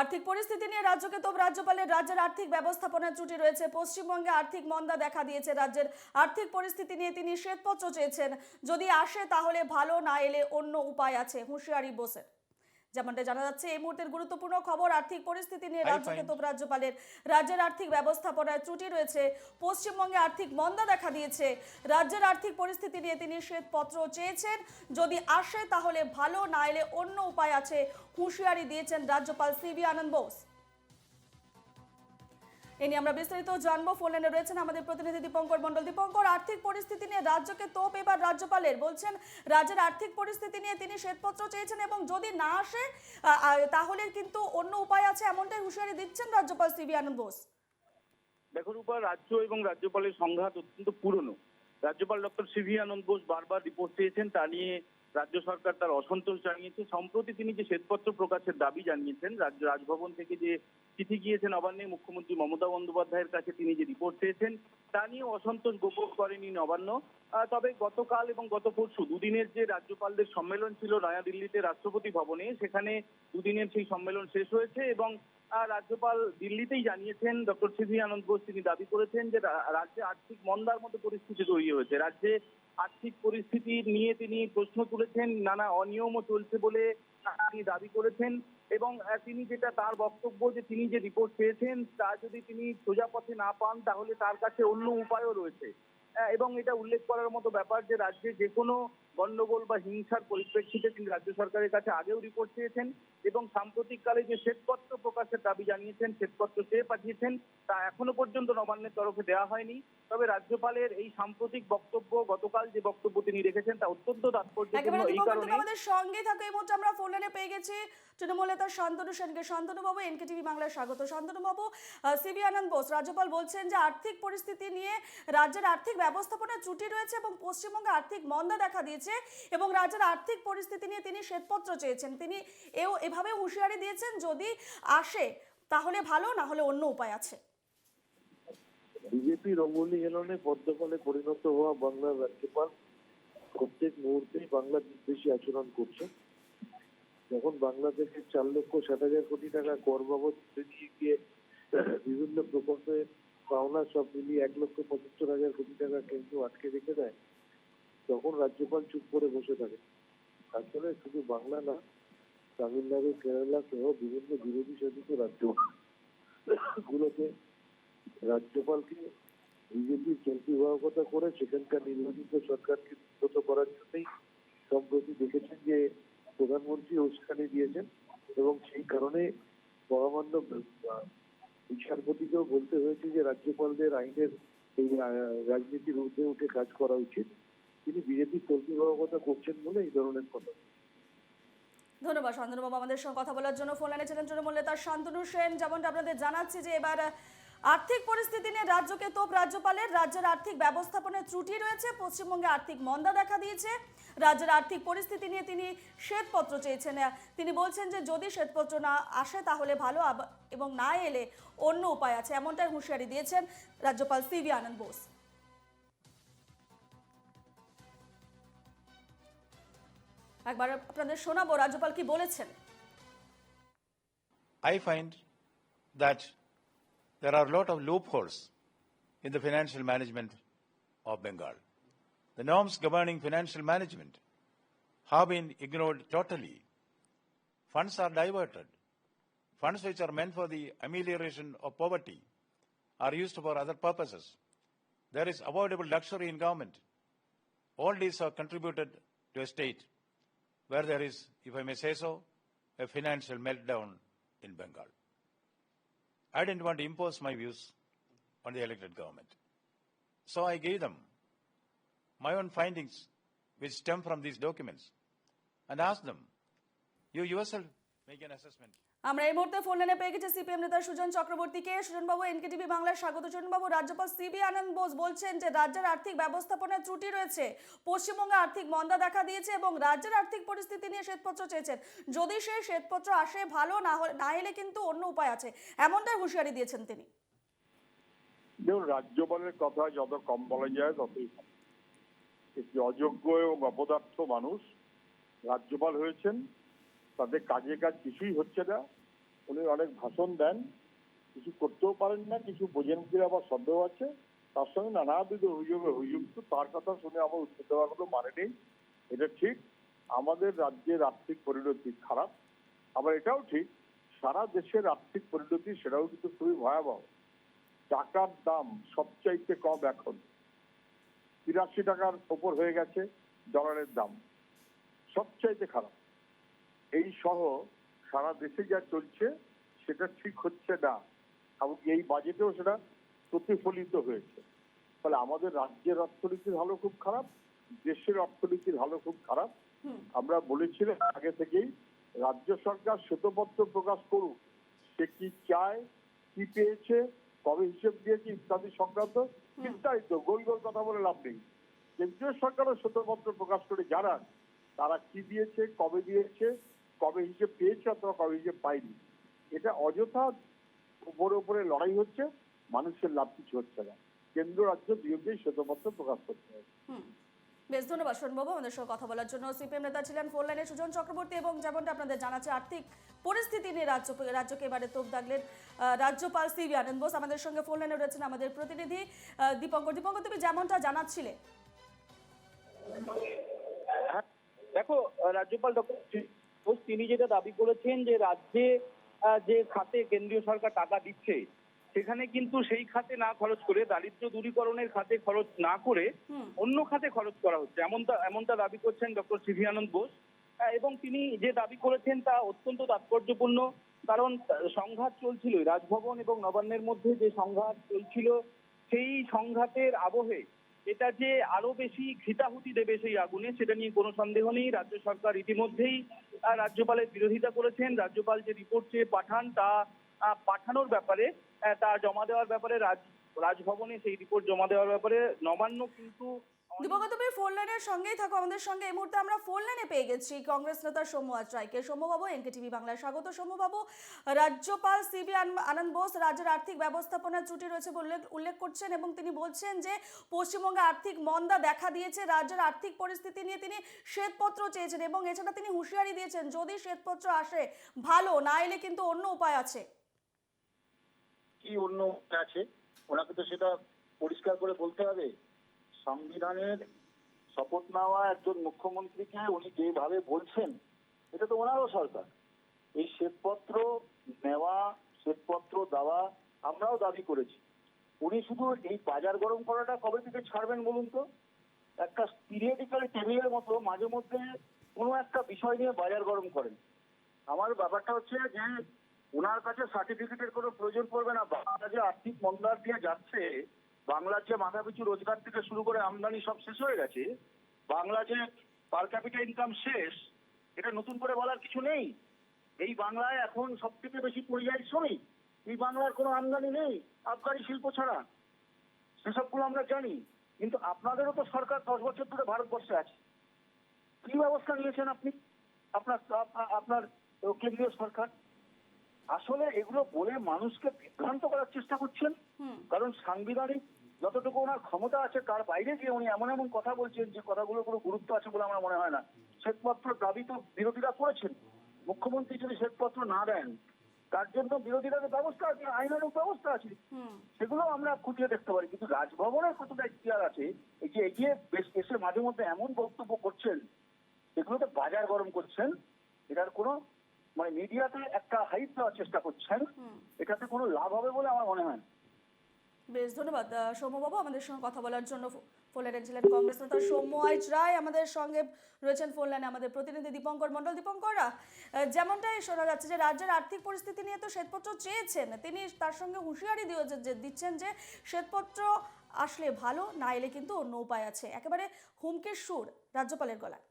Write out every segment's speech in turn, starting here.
আর্থিক পরিস্থিতি নিয়ে রাজ্যকে তোপ, রাজ্যপালের রাজ্যের আর্থিক ব্যবস্থাপনার ত্রুটি রয়েছে। পশ্চিমবঙ্গে আর্থিক মন্দা দেখা দিয়েছে রাজ্যের আর্থিক পরিস্থিতি নিয়ে। তিনি শ্বেতপত্র চেয়েছেন। যদি আসে তাহলে ভালো, না এলে অন্য উপায় আছে। হুঁশিয়ারি বোসের। যেমনটা জানা যাচ্ছে এই মুহূর্তের গুরুত্বপূর্ণ খবর আর্থিক পরিস্থিতি নিয়ে রাজ্যকে find- রাজ্যপালের। রাজ্যের আর্থিক ব্যবস্থাপনায় ত্রুটি রয়েছে পশ্চিমবঙ্গে আর্থিক মন্দা দেখা দিয়েছে। রাজ্যের আর্থিক পরিস্থিতি নিয়ে তিনি শ্বেতপত্র চেয়েছেন। যদি আসে তাহলে ভালো না এলে অন্য উপায় আছে হুঁশিয়ারি দিয়েছেন রাজ্যপাল সিবি আনন্দ বোস। এ আমরা বিস্তারিত জানব। ফোন লাইনে রয়েছেন আমাদের প্রতিনিধি দীপঙ্কর মন্ডল দীপঙ্কর, আর্থিক পরিস্থিতি নিয়ে রাজ্যকে তোপ এবার রাজ্যপালের। বলছেন, রাজ্যের আর্থিক পরিস্থিতি নিয়ে তিনি শ্বেতপত্র চেয়েছেন এবং যদি না আসে তাহলে কিন্তু অন্য উপায় আছে এমনটাই হুঁশিয়ারি দিচ্ছেন রাজ্যপাল সিবি আনন্দ বোস। দেখুন, উপর রাজ্য এবং রাজ্যপালের সংঘাত অত্যন্ত পুরনো। রাজ্যপাল ডক্টর সিভি আনন্দ বোস বারবার রিপোর্ট চেয়েছেন তা নিয়ে রাজ্য সরকার তার অসন্তোষ জানিয়েছে। সম্প্রতি তিনি যে শ্বেতপত্র প্রকাশের দাবি জানিয়েছেন, রাজ্য রাজভবন থেকে যে চিঠি গিয়েছেন নবান্নে মুখ্যমন্ত্রী মমতা বন্দ্যোপাধ্যায়ের কাছে তিনি যে রিপোর্ট চেয়েছেন তা নিয়ে অসন্তোষ গোপন করেনি নবান্ন। তবে গতকাল এবং গত পরশু দুদিনের যে রাজ্যপালদের সম্মেলন ছিল নয়াদিল্লিতে রাষ্ট্রপতি ভবনে, সেখানে দুদিনের সেই সম্মেলন শেষ হয়েছে এবং রাজ্যপাল দিল্লিতেই জানিয়েছেন, ডক্টর সিভি আনন্দ বোস তিনি দাবি করেছেন যে রাজ্যে আর্থিক মন্দার মতো পরিস্থিতি তৈরি হয়েছে। রাজ্যে আর্থিক পরিস্থিতি নিয়ে তিনি প্রশ্ন তুলেছেন, নানা অনিয়মও চলছে বলে তিনি দাবি করেছেন এবং তিনি যেটা তার বক্তব্য যে তিনি যে রিপোর্ট পেয়েছেন, তা যদি তিনি সোজা পথে না পান, তাহলে তার কাছে অন্য উপায়ও রয়েছে। এবং এটা উল্লেখ করার মতো ব্যাপার যে রাজ্যে যে কোনো গন্ডগোল বা হিংসার পরিপ্রেক্ষিতে তিনি রাজ্য সরকারের কাছে আগেও রিপোর্ট চেয়েছেন এবং সাম্প্রতিককালে যে শ্বেতপত্র প্রকাশের দাবি জানিয়েছেন শ্বেতপত্র চেয়ে পাঠিয়েছেন তা এখনও পর্যন্ত নবান্নের তরফে দেওয়া হয়নি। তবে রাজ্যপালের এই সাম্প্রতিক বক্তব্য গতকাল যে বক্তব্য তিনি রেখেছেন তা অত্যন্ত তাৎপর্যপূর্ণ এই কারণে আমাদের সঙ্গে থাকো। এই মুহূর্তে আমরা ফোন লাইনে পেয়ে গেছি তৃণমূল নেতা শান্তনু সেনকে। শান্তনু বাবু এনকে টিভি বাংলায় স্বাগত। শান্তনু বাবু সিবি আনন্দ বোস রাজ্যপাল বলছেন যে আর্থিক পরিস্থিতি নিয়ে রাজ্যের আর্থিক ব্যবস্থাপনা ত্রুটি রয়েছে এবং পশ্চিমবঙ্গে আর্থিক মন্দা দেখা দিয়েছে। এবং রাজ্যের আর্থিক পরিস্থিতি নিয়ে তিনি শ্বেতপত্র চেয়েছেন। তিনি এও এভাবে হুঁশিয়ারি দিয়েছেন, যদি আসে তাহলে ভালো, না হলে অন্য উপায় আছে। বিজেপি রঙ্গোলি হেলনে পদ্মফলে পরিণত হওয়া বাংলার রাজ্যপাল প্রত্যেক মুহূর্তেই বাংলা বিদ্বেষী আচরণ করছে যখন বাংলাদেশের চার লক্ষ ষাট হাজার কোটি টাকা কর বাবদ দিয়ে গিয়ে বিভিন্ন প্রকল্পে পাওনা সব মিলিয়ে এক লক্ষ পঁচাত্তর হাজার কোটি টাকা কেন্দ্র আটকে রেখে দেয় তখন রাজ্যপাল চুপ করে বসে থাকে আসলে শুধু বাংলা না, তামিলনাড়ু, কেরালা সহ বিভিন্ন বিরোধী শাসিত রাজ্য গুলোতে রাজ্যপালকে বিজেপির চলতি কেন্দ্রীয়ভাবকতা করে সেখানকার নির্বাচিত সরকারকে বিব্রত করার জন্যই সম্প্রতি দেখেছেন যে প্রধানমন্ত্রী উস্কানি দিয়েছেন এবং সেই কারণে মহামান্য বিচারপতিকেও বলতে হয়েছে যে রাজ্যপালদের আইনের এই রাজনীতির ঊর্ধ্বে উঠে কাজ করা উচিত। তিনি বিজেপির কেন্দ্রীয়ভাবকতা করছেন বলে এই ধরনের কথা। ধন্যবাদ শান্তনু বাবু আমাদের সঙ্গে কথা বলার জন্য। ফোন লাইনে ছিলেন তৃণমূল নেতা শান্তনু সেন। যেমনটা আপনাদের জানাচ্ছি যে এবার আর্থিক পরিস্থিতি নিয়ে রাজ্যকে তোপ, রাজ্যপালের। রাজ্যের আর্থিক ব্যবস্থাপনায় ত্রুটি রয়েছে। পশ্চিমবঙ্গে আর্থিক মন্দা দেখা দিয়েছে। রাজ্যের আর্থিক পরিস্থিতি নিয়ে তিনি শ্বেতপত্র চেয়েছেন। তিনি বলছেন যে যদি শ্বেতপত্র না আসে তাহলে ভালো এবং না এলে অন্য উপায় আছে। এমনটাই হুঁশিয়ারি দিয়েছেন রাজ্যপাল CV Ananda Bose. একবার আপনাদের শোনাবো রাজ্যপাল কি বলেছেন I find that there are a lot of loopholes in the financial management of Bengal. The norms governing financial management have been ignored totally. Funds are diverted. Funds which are meant for the amelioration of poverty are used for other purposes. There is avoidable luxury in government. All these are contributed to a state where there is, if I may say so, a financial meltdown in Bengal. I didn't want to impose my views on the elected government. So I gave them my own findings, which stem from these documents, and asked them, you yourself make an assessment. আমরা এই মুহূর্তে phone লাইনে পেয়ে গেছি CPM নেতা সুজন চক্রবর্তীকে। সুজনবাবু NKTV বাংলার স্বাগত সুজনবাবু। রাজ্যপাল সিবি আনন্দ বোস বলছেন যে রাজ্যের আর্থিক ব্যবস্থাপনায় ত্রুটি রয়েছে। পশ্চিমবঙ্গে আর্থিক মন্দা দেখা দিয়েছে এবং রাজ্যের আর্থিক পরিস্থিতি নিয়ে শ্বেতপত্র চেয়েছেন। যদি সেই শ্বেতপত্র আসে ভালো, না না এলে কিন্তু অন্য উপায় আছে। এমনটাই হুঁশিয়ারি দিয়েছেন তিনি। দেখুন, রাজ্যপালের কথা যত কম বলা যায়, ততই। একটি অযোগ্য এবং অপদার্থ মানুষ রাজ্যপাল হয়েছেন। তাদের কাজে কাজ কিছুই হচ্ছে না। উনি অনেক ভাষণ দেন। কিছু করতেও পারেন না, কিছু বোঝেন কি আবার সন্দেহ আছে। তার সঙ্গে নানাবিধ অভিযোগে অভিযুক্ত, তার কথা শুনে আমার উত্তর দেওয়ার কোনো মানে নেই। এটা ঠিক, আমাদের রাজ্যের আর্থিক পরিণতি খারাপ। আবার এটাও ঠিক, সারা দেশের আর্থিক পরিণতি, সেটাও কিন্তু খুবই ভয়াবহ। টাকার দাম সবচাইতে কম এখন। তিরাশি টাকার ওপর হয়ে গেছে ডলারের দাম। সবচাইতে খারাপ। এই সহ সারা দেশে যা চলছে সেটা ঠিক হচ্ছে না। এমনকি এই বাজেটেও সেটা প্রতিফলিত হয়েছে। ফলে আমাদের রাজ্যের অর্থনীতির হালও খুব খারাপ দেশের অর্থনীতির হালও খুব খারাপ। আমরা বলেছিলাম আগে থেকেই রাজ্য সরকার শ্বেতপত্র প্রকাশ করুক সে কি চায় কি পেয়েছে কবে হিসেব দিয়েছে ইত্যাদি সংক্রান্ত বিস্তারিত গোল গোল কথা বলে লাভ নেই। কেন্দ্রীয় সরকারও শ্বেতপত্র প্রকাশ করে জানান তারা কি দিয়েছে কবে দিয়েছে কবে হিসেব পেয়েছে অথবা কবে হিসেব পায়নি এটা অযথা উপরে উপরে লড়াই হচ্ছে মানুষের লাভ কিছু হচ্ছে না। কেন্দ্র রাজ্য দুজনকেই শ্বেতপত্র প্রকাশ করতে হবে। বেশ ধন্যবাদ সোনবাবু আমাদের সঙ্গে কথা বলার জন্য সিপিএম নেতা ছিলেন ফোন লাইনে সুজন চক্রবর্তী এবং যেমনটা আপনাদের জানাচ্ছে আর্থিক পরিস্থিতি নিয়ে রাজ্য রাজ্যকে এবারে তোপ দাগলেন আহ, রাজ্যপাল সিবি আনন্দ বোস। আমাদের সঙ্গে ফোন লাইনে রয়েছেন আমাদের প্রতিনিধি দীপঙ্কর। দীপঙ্কর তুমি যেমনটা জানাচ্ছিলে। হ্যাঁ, দেখো রাজ্যপাল ডক্টর ঘোষ তিনি যেটা দাবি করেছেন যে রাজ্যে যে খাতে কেন্দ্রীয় সরকার টাকা দিচ্ছে সেখানে কিন্তু সেই খাতে না খরচ করে দারিদ্র্য দূরীকরণের খাতে খরচ না করে অন্য খাতে খরচ করা হচ্ছে। এমনটা এমনটা দাবি করছেন ডক্টর সিভি আনন্দ বোস এবং তিনি যে দাবি করেছেন তা অত্যন্ত তাৎপর্যপূর্ণ। কারণ সংঘাত চলছিল রাজভবন এবং নবান্নের মধ্যে যে সংঘাত চলছিল সেই সংঘাতের আবহে এটা যে আরও বেশি ঘৃতাহুতি দেবে সেই আগুনে সেটা নিয়ে কোনো সন্দেহ নেই। রাজ্য সরকার ইতিমধ্যেই রাজ্যপালের বিরোধিতা করেছেন, রাজ্যপাল যে রিপোর্ট চেয়ে পাঠান তা পাঠানোর ব্যাপারে তা জমা দেওয়ার ব্যাপারে রাজ, রাজভবনে সেই রিপোর্ট জমা দেওয়ার ব্যাপারে নবান্ন কিন্তু দীপঙ্কর তুমি ফোন লাইনের সঙ্গেই থাকো, আমাদের সঙ্গে এই মুহূর্তে আমরা ফোন লাইনে পেয়ে গেছি কংগ্রেস নেতা সৌম্য রায়কে সৌম্যবাবু এনকে টিভি বাংলায় স্বাগত। সৌম্যবাবু, রাজ্যপাল সিবি আনন্দ বোস, রাজ্যের আর্থিক ব্যবস্থাপনার ত্রুটি রয়েছে বলে উল্লেখ করছেন এবং তিনি বলছেন যে, পশ্চিমবঙ্গে আর্থিক মন্দা দেখা দিয়েছে, রাজ্যের আর্থিক পরিস্থিতি নিয়ে তিনি শ্বেতপত্র চেয়েছেন এবং এছাড়া তিনি হুঁশিয়ারি দিয়েছেন, যদি শ্বেতপত্র আসে, ভালো, না এলে কিন্তু অন্য উপায় আছে। কি অন্য আছে? ওনাকে তো সেটা পরিষ্কার করে বলতে হবে। সংবিধানের শপথ নেওয়া একজন মুখ্যমন্ত্রীকে উনি যেভাবে বলছেন, এটা তো ওনারও সরকার। এই শ্বেতপত্র নেওয়া, শ্বেতপত্র দেওয়া আমরাও দাবি করেছি। উনি শুধু এই বাজার গরম করাটা কবে থেকে ছাড়বেন বলুন তো? একটা পিরিয়ডিক্যাল টেবিলের মতো মাঝে মধ্যে কোনো একটা বিষয় নিয়ে বাজার গরম করেন। আমার ব্যাপারটা হচ্ছে যে ওনার কাছে সার্টিফিকেটের কোনো প্রয়োজন পড়বে না। বাংলা যে আর্থিক মন্দার দিয়ে যাচ্ছে বাংলার যে মাথাপিছু রোজগার থেকে শুরু করে আমদানি সব শেষ হয়ে গেছে বাংলা যে পার ক্যাপিটা ইনকাম শেষ এটা নতুন করে বলার কিছু নেই। এই বাংলায় এখন সব থেকে বেশি পরিযায়ী শ্রমিক এই বাংলার কোনো আমদানি নেই আবগারি শিল্প ছাড়া। সেসবগুলো আমরা জানি কিন্তু আপনাদেরও তো সরকার দশ বছর ধরে ভারতবর্ষে আছে। কি ব্যবস্থা নিয়েছেন আপনি? আপনার আপনার কেন্দ্রীয় সরকার? আসলে এগুলো বলে মানুষকে বিভ্রান্ত করার চেষ্টা করছেন। কারণ সাংবিধানিক যতটুকু ওনার ক্ষমতা আছে তার বাইরে গিয়ে উনি এমন এমন কথা বলছেন যে কথাগুলো কোনো গুরুত্ব আছে বলে আমার মনে হয় না। শ্বেতপত্র দাবি তো বিরোধীরা করেছেন। মুখ্যমন্ত্রী যদি শ্বেতপত্র না দেন তার জন্য বিরোধীরা ব্যবস্থা আছে আইনানুক ব্যবস্থা আছে। সেগুলো আমরা খুঁটিয়ে দেখতে পারি। কিন্তু রাজভবনের কতটা ইতিহার আছে এই যে এগিয়ে বেশ এসে মাঝে মধ্যে এমন বক্তব্য করছেন এগুলো তো বাজার গরম করছেন এটার কোনো মানে মিডিয়াতে একটা হাইপ দেওয়ার চেষ্টা করছেন এটাতে কোনো লাভ হবে বলে আমার মনে হয় না। বেশ ধন্যবাদ। সৌম্যবাবু, আমাদের সঙ্গে কথা বলার জন্য ফোন লাইনে ছিলেন কংগ্রেস নেতা সৌম্য আইচ রায়। আমাদের সঙ্গে রয়েছেন ফোন লাইনে আমাদের প্রতিনিধি দীপঙ্কর মণ্ডল। দীপঙ্কররা যেমনটাই শোনা যাচ্ছে যে রাজ্যের আর্থিক পরিস্থিতি নিয়ে তো শ্বেতপত্র চেয়েছেন। তিনি তার সঙ্গে হুঁশিয়ারি দিয়ে যে- দিচ্ছেন যে শ্বেতপত্র আসলে ভালো, না এলে কিন্তু অন্য উপায় আছে। একেবারে হুমকির সুর রাজ্যপালের গলায়।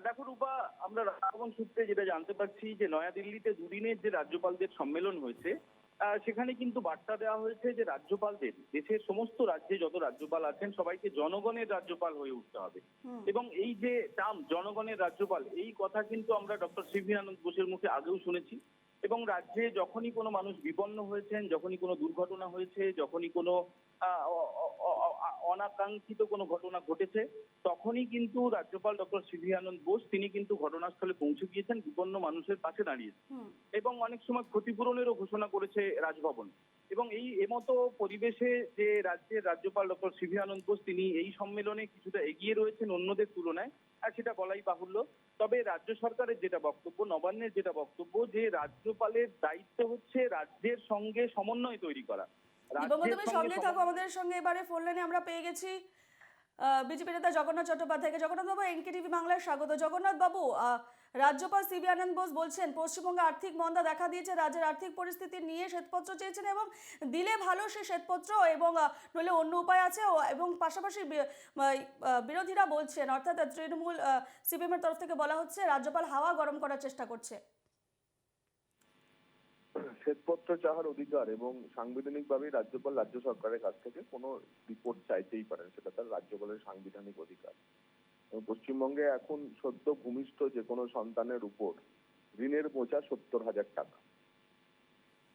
দেখো রূপা, আমরা রাজভবন সূত্রে যেটা জানতে পারছি যে নয়াদিল্লিতে দুদিনের যে রাজ্যপালদের সম্মেলন হয়েছে সেখানে কিন্তু বার্তা দেওয়া হয়েছে যে রাজ্যপালদের দেশের সমস্ত রাজ্যে যত রাজ্যপাল আছেন সবাইকে জনগণের রাজ্যপাল হয়ে উঠতে হবে। এবং এই যে টার্ম জনগণের রাজ্যপাল এই কথা কিন্তু আমরা ডক্টর শিবিরানন্দ বোসের মুখে আগেও শুনেছি। এবং রাজ্যে যখনই কোনো মানুষ বিপন্ন হয়েছেন যখনই কোনো দুর্ঘটনা হয়েছে যখনই কোনো অনাকাঙ্ক্ষিত কোনো ঘটনা ঘটেছে তখনই কিন্তু রাজ্যপাল ডক্টর সিভি আনন্দ বোস তিনি কিন্তু ঘটনাস্থলে পৌঁছে গিয়েছেন বিপন্ন মানুষের পাশে দাঁড়িয়েছেন এবং অনেক সময় ক্ষতিপূরণেরও ঘোষণা করেছে রাজভবন। এবং এই এমতো পরিবেশে যে রাজ্যের রাজ্যপাল ডক্টর সিভি আনন্দ বোস তিনি এই সম্মেলনে কিছুটা এগিয়ে রয়েছেন অন্যদের তুলনায় আর সেটা বলাই বাহুল্য। তবে রাজ্য সরকারের যেটা বক্তব্য নবান্নের যেটা বক্তব্য যে রাজ্যপালের দায়িত্ব হচ্ছে রাজ্যের সঙ্গে সমন্বয় তৈরি করা। দিবঙ্গ তুমি সঙ্গে থাকো আমাদের সঙ্গে এবারে ফোন লাইনে আমরা পেয়ে গেছি বিজেপি নেতা জগন্নাথ চট্টোপাধ্যায়কে। জগন্নাথ বাবু এনকে টিভি বাংলায় স্বাগত। জগন্নাথ বাবু রাজ্যপাল সিবি আনন্দ বোস বলছেন পশ্চিমবঙ্গে আর্থিক মন্দা দেখা দিয়েছে রাজ্যের আর্থিক পরিস্থিতি নিয়ে শ্বেতপত্র চেয়েছেন এবং দিলে ভালো সে শ্বেতপত্র এবং নইলে অন্য উপায় আছে এবং পাশাপাশি বিরোধীরা বলছেন অর্থাৎ তৃণমূল সিপিএম এর তরফ থেকে বলা হচ্ছে রাজ্যপাল হাওয়া গরম করার চেষ্টা করছে। শ্বেতপত্র চাওয়ার অধিকার এবং সাংবিধানিকভাবে রাজ্যপাল রাজ্য সরকারের কাছ থেকে কোনো রিপোর্ট চাইতেই পারেন, সেটা তার রাজ্যপালের সাংবিধানিক অধিকার। পশ্চিমবঙ্গে এখন সদ্য ভূমিষ্ঠ যে কোনো সন্তানের উপর ঋণের বোঝা সত্তর হাজার টাকা।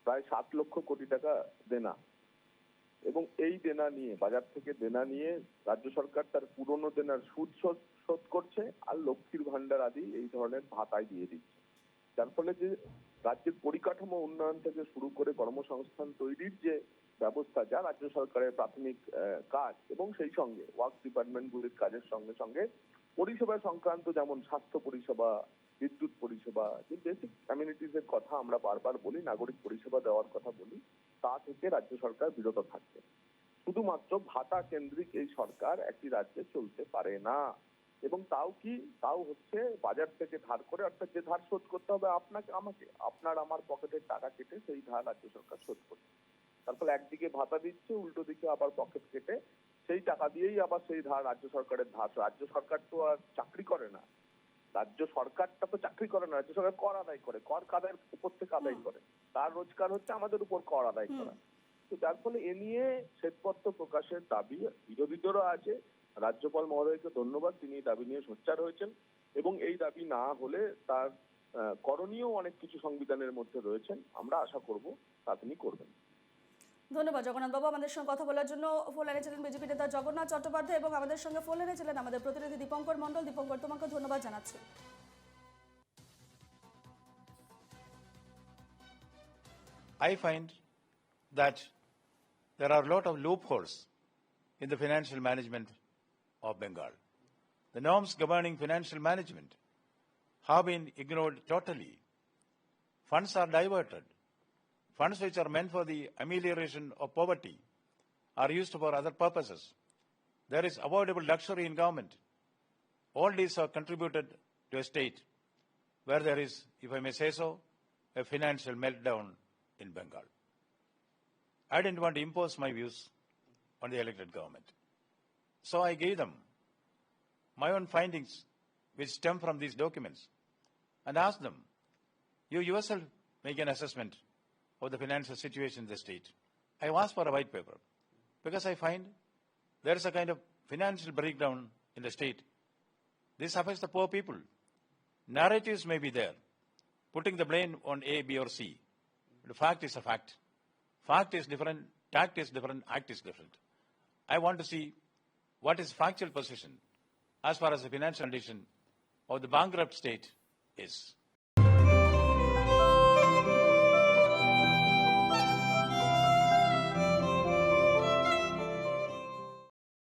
প্রায় সাত লক্ষ কোটি টাকা দেনা। এবং এই দেনা নিয়ে, বাজার থেকে দেনা নিয়ে রাজ্য সরকার তার পুরনো দেনার সুদ শোধ শোধ করছে আর লক্ষ্মীর ভান্ডার আদি এই ধরনের ভাতায় দিয়ে দিচ্ছে। যার ফলে যে রাজ্যের পরিকাঠামো উন্নয়ন থেকে শুরু করে কর্মসংস্থান তৈরির যে ব্যবস্থা, যা রাজ্য সরকারের প্রাথমিক কাজ এবং সেই সঙ্গে ওয়ার্ক ডিপার্টমেন্টগুলির কাজের সঙ্গে সঙ্গে পরিষেবা সংক্রান্ত যেমন স্বাস্থ্য পরিষেবা, বিদ্যুৎ পরিষেবা, যে বেসিক কমিউনিটিস এর কথা আমরা বারবার বলি, নাগরিক পরিষেবা দেওয়ার কথা বলি, তা থেকে রাজ্য সরকার বিরত থাকছে শুধুমাত্র ভাতা কেন্দ্রিক এই সরকার একটি রাজ্যে চলতে পারে না। এবং তাও কি তাও হচ্ছে বাজার থেকে ধার করে অর্থাৎ যে ধার শোধ করতে হবে আপনাকে আমাকে আপনার আমার পকেটের টাকা কেটে সেই ধার রাজ্য সরকার শোধ করছে তারপর একদিকে ভাতা দিচ্ছে উল্টো দিকে আবার পকেট কেটে সেই টাকা দিয়েই আবার সেই ধার রাজ্য সরকারের ধার। রাজ্য সরকার তো আর চাকরি করে না। রাজ্য সরকারটা তো চাকরি করে না রাজ্য সরকার কর আদায় করে কর কাদের উপর থেকে আদায় করে। তার রোজগার হচ্ছে আমাদের উপর কর আদায় করা। তো যার ফলে এ নিয়ে শ্বেতপত্র প্রকাশের দাবি বিরোধীদেরও আছে রাজ্যপাল মহোদয়কে ধন্যবাদ। তিনি এই দাবি নিয়ে সোচ্চার হয়েছেন এবং এই দাবি না হলে তার করণীয় অনেক কিছু সংবিধানের মধ্যে রয়েছেন। আমরা আশা করব তা তিনি করবেন। ধন্যবাদ জগন্নাথ বাবু আমাদের সঙ্গে কথা বলার জন্য ফোন লাইনে ছিলেন বিজেপি নেতা জগন্নাথ চট্টোপাধ্যায় এবং আমাদের সঙ্গে ফোন লাইনে ছিলেন আমাদের প্রতিনিধি দীপঙ্কর মণ্ডল। দীপঙ্কর তোমাকে ধন্যবাদ জানাচ্ছি। I find that there are a lot of loopholes in the financial management of Bengal. The norms governing financial management have been ignored totally. Funds are diverted. Funds which are meant for the amelioration of poverty are used for other purposes. There is avoidable luxury in government. All these are contributed to a state where there is, if I may say so, a financial meltdown in Bengal. I didn't want to impose my views on the elected government. So I gave them my own findings, which stem from these documents, and asked them, you yourself make an assessment of the financial situation in the state. I asked for a white paper because I find there is a kind of financial breakdown in the state. This affects the poor people. Narratives may be there, putting the blame on A, B, or C. The fact is a fact. Fact is different, tact is different, act is different. I want to see what is factual position as far as the financial condition of the bankrupt state is.